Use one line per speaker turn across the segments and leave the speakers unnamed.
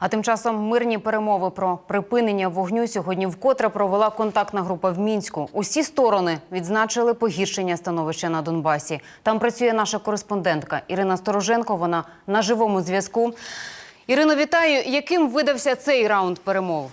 А тим часом мирні перемови про припинення вогню сьогодні вкотре провела контактна група в мінську. Усі сторони відзначили погіршення становища на Донбасі. Там працює наша кореспондентка Ірина Стороженко. Вона на живому зв'язку. Ірино, вітаю. Яким видався цей раунд перемов?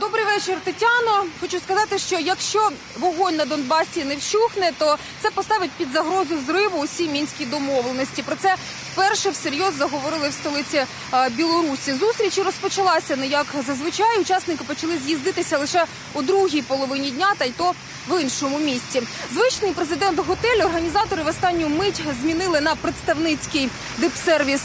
Добрий вечір, Тетяно. Хочу сказати, що якщо вогонь на Донбасі не вщухне, то це поставить під загрозу зриву усі мінські домовленості. Про це вперше всерйоз заговорили в столиці е, Білорусі. Зустріч розпочалася не як зазвичай. Учасники почали з'їздитися лише у другій половині дня, та й то в іншому місці. Звичний президент готелю організатори в останню мить змінили на представницький дипсервіс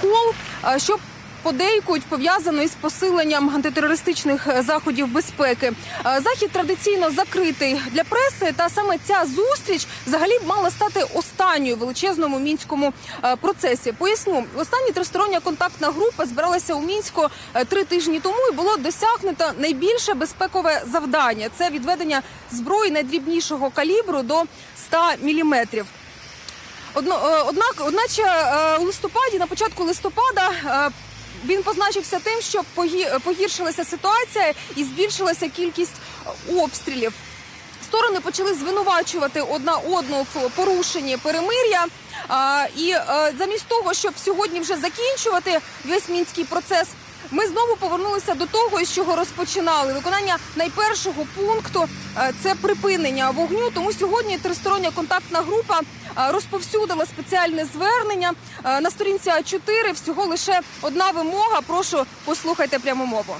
хол, е, щоб подейкують пов'язано із посиленням антитерористичних е, заходів безпеки. Е, Захід традиційно закритий для преси, та саме ця зустріч взагалі мала стати останньою в величезному мінському е, процесі. Поясню, остання тристороння контактна група збиралася у мінську три тижні тому і було досягнуто найбільше безпекове завдання це відведення зброї найдрібнішого калібру до 100 міліметрів. Одно, однак, одначе у листопаді, на початку листопада, він позначився тим, що погі- погіршилася ситуація і збільшилася кількість обстрілів. Сторони почали звинувачувати одна одну в порушенні перемир'я. І е, замість того, щоб сьогодні вже закінчувати весь мінський процес, ми знову повернулися до того, з чого розпочинали. Виконання найпершого пункту е, це припинення вогню. Тому сьогодні тристороння контактна група е, розповсюдила спеціальне звернення Е, на сторінці А4 Всього лише одна вимога. Прошу послухайте пряму мову.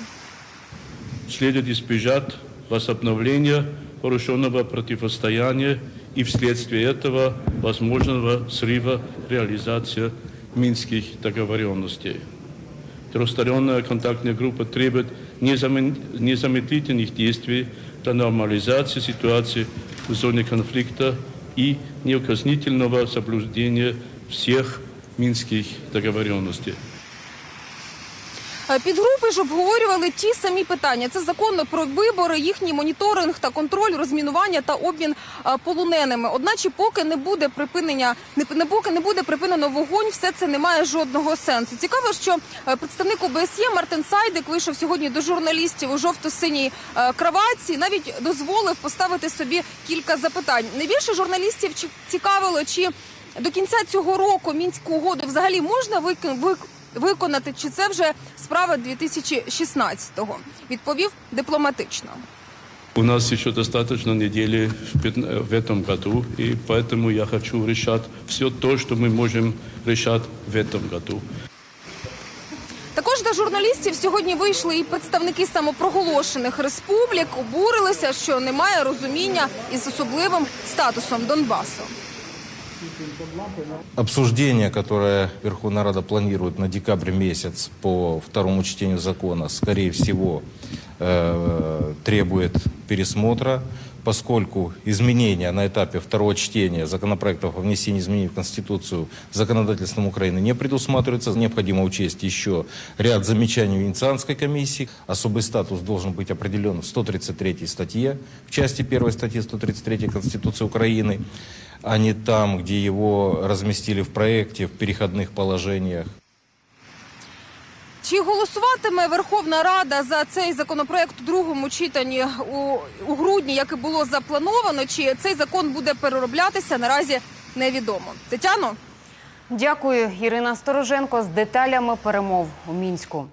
следует избежать возобновления вооруженного противостояния и вследствие этого возможного срыва реализации минских договоренностей. Трехсторонняя контактная группа требует незамедлительных действий для нормализации ситуации в зоне конфликта и неукоснительного соблюдения всех минских договоренностей.
Е, Підгрупи ж обговорювали ті самі питання. Це закон про вибори, їхній моніторинг та контроль, розмінування та обмін е, полоненими. Одначе, поки не буде припинення, не, поки не буде припинено вогонь, все це не має жодного сенсу. Цікаво, що е, представник ОБСЄ Мартин Сайдик вийшов сьогодні до журналістів у жовто-синій е, Навіть дозволив поставити собі кілька запитань. Найбільше журналістів цікавило, чи до кінця цього року мінську угоду взагалі можна вик- вик- виконати, чи це вже справа 2016-го? Відповів дипломатично.
У нас еще достаточно недели в пят- в этом году, и поэтому я хочу решать все то, что мы можем решать в этом году.
Також до журналістів сьогодні вийшли і представники самопроголошених республік. Обурилися, що немає розуміння із особливим статусом Донбасу.
Обсуждение, которое Верховная Рада планирует на декабрь месяц по второму чтению закона, скорее всего, э, требует пересмотра, поскольку изменения на этапе второго чтения законопроектов о внесении изменений в Конституцию законодательством Украины не предусматривается. Необходимо учесть еще ряд замечаний Венецианской комиссии. Особый статус должен быть определен в 133 статье, в части 1 статьи 133 Конституции Украины а не там, где его разместили в проекте, в переходных положениях.
Чи голосуватиме Верховна Рада за цей законопроект у другому читанні у, у грудні, як і було заплановано? Чи цей закон буде перероблятися? Наразі невідомо. Тетяно.
Дякую, Ірина Стороженко з деталями перемов у мінську.